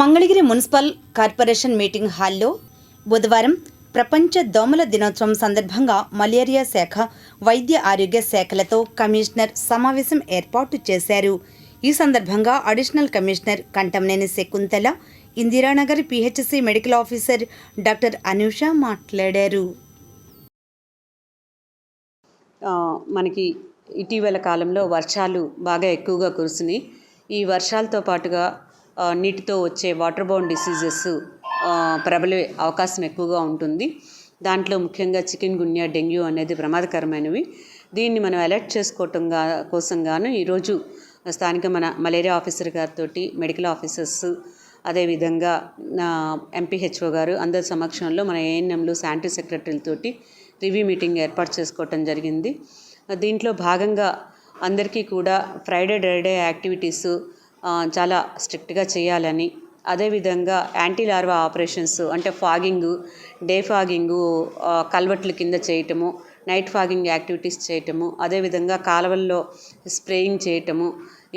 Mangalagiri municipal corporation meeting హాల్లో బుధవారం ప్రపంచ దోమల దినోత్సవం సందర్భంగా మలేరియా శాఖ వైద్య ఆరోగ్య శాఖలతో కమిషనర్ సమావేశం ఏర్పాటు చేశారు. ఈ సందర్భంగా additional commissioner Kantamneni Shakuntala Indiranagar PHC medical officer doctor Anusha మాట్లాడారు. మనకి ఇటీవల కాలంలో వర్షాలు బాగా ఎక్కువగా కురిసినాయి. ఈ వర్షాలతో పాటుగా నీటితో వచ్చే వాటర్ బౌండ్ డిసీజెస్ ప్రబలే అవకాశం ఎక్కువగా ఉంటుంది. దాంట్లో ముఖ్యంగా చికెన్ గున్యా డెంగ్యూ అనేది ప్రమాదకరమైనవి. దీన్ని మనం అలర్ట్ చేసుకోవటం కోసం గాను ఈరోజు స్థానిక మన మలేరియా ఆఫీసర్ గారితో మెడికల్ ఆఫీసర్స్ అదేవిధంగా ఎంపీహెచ్ఓ గారు అందరి సమక్షంలో మన ఏఎన్ఎంలు శానిటరీ సెక్రటరీలతోటి రివ్యూ మీటింగ్ ఏర్పాటు చేసుకోవటం జరిగింది. దీంట్లో భాగంగా అందరికీ కూడా ఫ్రైడే డ్రైడే యాక్టివిటీస్ చాలా స్ట్రిక్ట్గా చేయాలని. అదేవిధంగా యాంటీ లార్వా ఆపరేషన్స్ అంటే ఫాగింగు డే ఫాగింగు కల్వట్ల కింద చేయటము నైట్ ఫాగింగ్ యాక్టివిటీస్ చేయటము అదేవిధంగా కాలువల్లో స్ప్రేయింగ్ చేయటము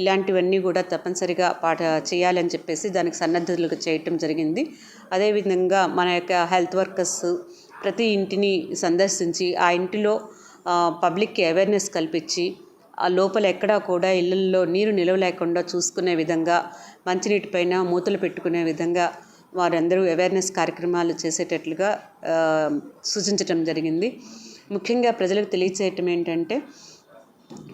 ఇలాంటివన్నీ కూడా తప్పనిసరిగా పాట చేయాలని చెప్పేసి దానికి సన్నద్ధులు చేయటం జరిగింది. అదేవిధంగా మన యొక్క హెల్త్ వర్కర్స్ ప్రతి ఇంటిని సందర్శించి ఆ ఇంటిలో పబ్లిక్కి అవేర్నెస్ కల్పించి ఆ లోపల ఎక్కడా కూడా ఇళ్ళల్లో నీరు నిలవ లేకుండా చూసుకునే విధంగా మంచినీటి పైన మూతలు పెట్టుకునే విధంగా వారందరూ అవేర్నెస్ కార్యక్రమాలు చేసేటట్లుగా సూచించటం జరిగింది. ముఖ్యంగా ప్రజలకు తెలియచేయటం ఏంటంటే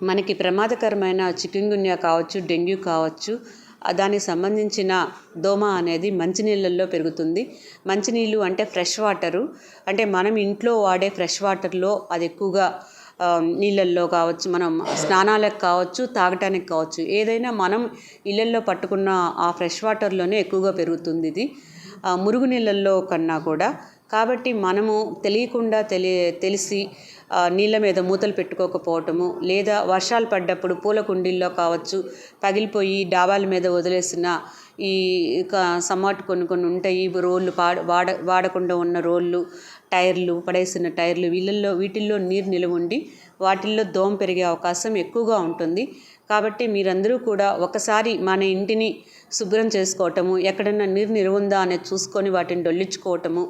మనకి ప్రమాదకరమైన చికెన్గున్యా కావచ్చు డెంగ్యూ కావచ్చు దానికి సంబంధించిన దోమ అనేది మంచినీళ్ళల్లో పెరుగుతుంది. మంచినీళ్ళు అంటే ఫ్రెష్ వాటరు. అంటే మనం ఇంట్లో వాడే ఫ్రెష్ వాటర్లో అది ఎక్కువగా నీళ్ళల్లో కావచ్చు మనం స్నానాలకు కావచ్చు తాగటానికి కావచ్చు ఏదైనా మనం ఇళ్ళల్లో పట్టుకున్న ఆ ఫ్రెష్ వాటర్లోనే ఎక్కువగా పెరుగుతుంది ఇది. మురుగు నీళ్ళల్లో కన్నా కూడా. కాబట్టి మనము తెలియకుండా తెలి తెలిసి నీళ్ళ మీద మూతలు పెట్టుకోకపోవటము లేదా వర్షాలు పడ్డప్పుడు పూల కుండీల్లో కావచ్చు పగిలిపోయి డాబాల మీద వదిలేసిన ఈ సమ్మాట్ కొన్ని కొన్ని ఉంటాయి రోళ్ళు పాడ వాడ వాడకుండా ఉన్న రోళ్ళు టైర్లు పడేసిన టైర్లు వీళ్ళల్లో వీటిల్లో నీరు నిలువ ఉండి వాటిల్లో దోమ పెరిగే అవకాశం ఎక్కువగా ఉంటుంది. కాబట్టి మీరందరూ కూడా ఒకసారి మన ఇంటిని శుభ్రం చేసుకోవటము ఎక్కడన్నా నీరు నిలువ ఉందా అనేది చూసుకొని వాటిని డొల్లించుకోవటము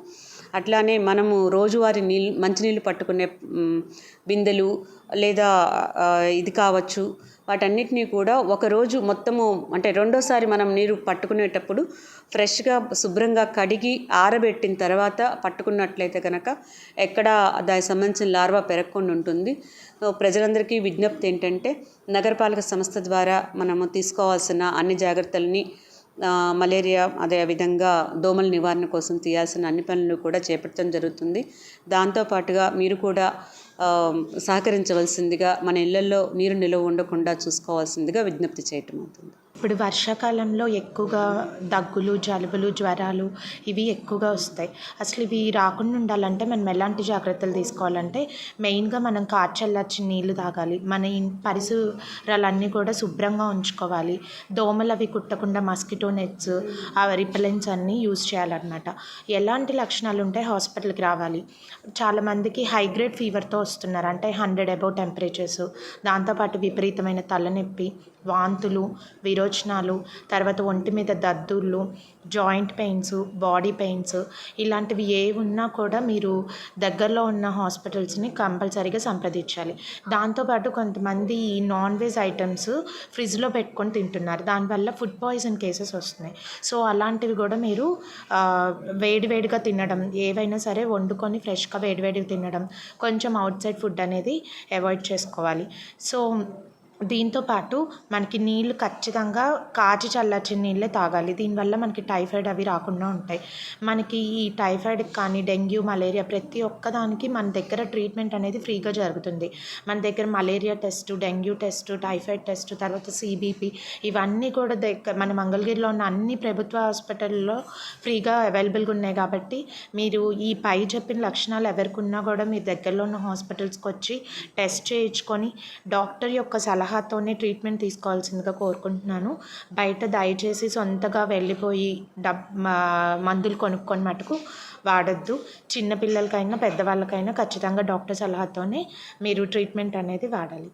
అట్లానే మనము రోజువారి నీళ్ళు మంచినీళ్ళు పట్టుకునే బిందెలు లేదా ఇది కావచ్చు. వాటన్నిటినీ కూడా ఒకరోజు మొత్తము అంటే రెండోసారి మనం నీరు పట్టుకునేటప్పుడు ఫ్రెష్గా శుభ్రంగా కడిగి ఆరబెట్టిన తర్వాత పట్టుకున్నట్లయితే కనుక ఎక్కడ దానికి సంబంధించిన లార్వా పెరగకుండా ఉంటుంది. ప్రజలందరికీ విజ్ఞప్తి ఏంటంటే నగరపాలక సంస్థ ద్వారా మనము తీసుకోవాల్సిన అన్ని జాగ్రత్తలని మలేరియా అదే విధంగా దోమల నివారణ కోసం తీయాల్సిన అన్ని పనులు కూడా చేపట్టడం జరుగుతుంది. దాంతోపాటుగా మీరు కూడా సహకరించవలసిందిగా మన ఇళ్ళలో నీరు నిలువ ఉండకుండా చూసుకోవాల్సిందిగా విజ్ఞప్తి చేయటం అవుతుంది. ఇప్పుడు వర్షాకాలంలో ఎక్కువగా దగ్గులు జలుబులు జ్వరాలు ఇవి ఎక్కువగా వస్తాయి. అసలు ఇవి రాకుండా ఉండాలంటే మనం ఎలాంటి జాగ్రత్తలు తీసుకోవాలంటే మెయిన్గా మనం కార్చల్లార్చి నీళ్ళు తాగాలి. మన పరిసరాలన్నీ కూడా శుభ్రంగా ఉంచుకోవాలి. దోమలు అవి కుట్టకుండా మస్కిటో నెట్స్ ఆ రిపెలెంట్స్ అన్నీ యూజ్ చేయాలన్నమాట. ఎలాంటి లక్షణాలు ఉంటే హాస్పిటల్కి రావాలి. చాలామందికి హైగ్రేడ్ ఫీవర్తో వస్తున్నారు. అంటే హండ్రెడ్ అబౌవ్ టెంపరేచర్స్. దాంతోపాటు విపరీతమైన తలనొప్పి వాంతులు ఆలోచనలు తర్వాత ఒంటి మీద దద్దుర్లు జాయింట్ పెయిన్స్ బాడీ పెయిన్స్ ఇలాంటివి ఏ ఉన్నా కూడా మీరు దగ్గరలో ఉన్న హాస్పిటల్స్ని కంపల్సరీగా సంప్రదించాలి. దాంతోపాటు కొంతమంది ఈ నాన్ వెజ్ ఐటమ్స్ ఫ్రిడ్జ్లో పెట్టుకొని తింటున్నారు. దానివల్ల ఫుడ్ పాయిజన్ కేసెస్ వస్తున్నాయి. సో అలాంటివి కూడా మీరు వేడివేడిగా తినడం ఏవైనా సరే వండుకొని ఫ్రెష్గా వేడివేడిగా తినడం కొంచెం అవుట్ సైడ్ ఫుడ్ అనేది అవాయిడ్ చేసుకోవాలి. సో దీంతో పాటు మనకి నీళ్ళు ఖచ్చితంగా కాచి చల్లార్చిన నీళ్ళే తాగాలి. దీనివల్ల మనకి టైఫాయిడ్ అవి రాకుండా ఉంటాయి. మనకి ఈ టైఫాయిడ్ కానీ డెంగ్యూ మలేరియా ప్రతి ఒక్కదానికి మన దగ్గర ట్రీట్మెంట్ అనేది ఫ్రీగా జరుగుతుంది. మన దగ్గర malaria test dengue test typhoid test తర్వాత సిబిపి ఇవన్నీ కూడా దగ్గర మన మంగళగిరిలో ఉన్న అన్ని ప్రభుత్వ హాస్పిటల్లో ఫ్రీగా అవైలబుల్గా ఉన్నాయి కాబట్టి మీరు ఈ పై చెప్పిన లక్షణాలు ఎవరికి ఉన్నా కూడా మీ దగ్గరలో ఉన్న హాస్పిటల్స్కి వచ్చి టెస్ట్ చేయించుకొని డాక్టర్ యొక్క సలహా సలహాతోనే ట్రీట్మెంట్ తీసుకోవాల్సిందిగా కోరుకుంటున్నాను. బయట దయచేసి సొంతగా వెళ్ళిపోయి డబ్ మా- మందులు కొనుక్కొని మటుకు వాడద్దు. చిన్నపిల్లలకైనా పెద్దవాళ్ళకైనా ఖచ్చితంగా డాక్టర్ సలహాతోనే మీరు ట్రీట్మెంట్ అనేది వాడాలి.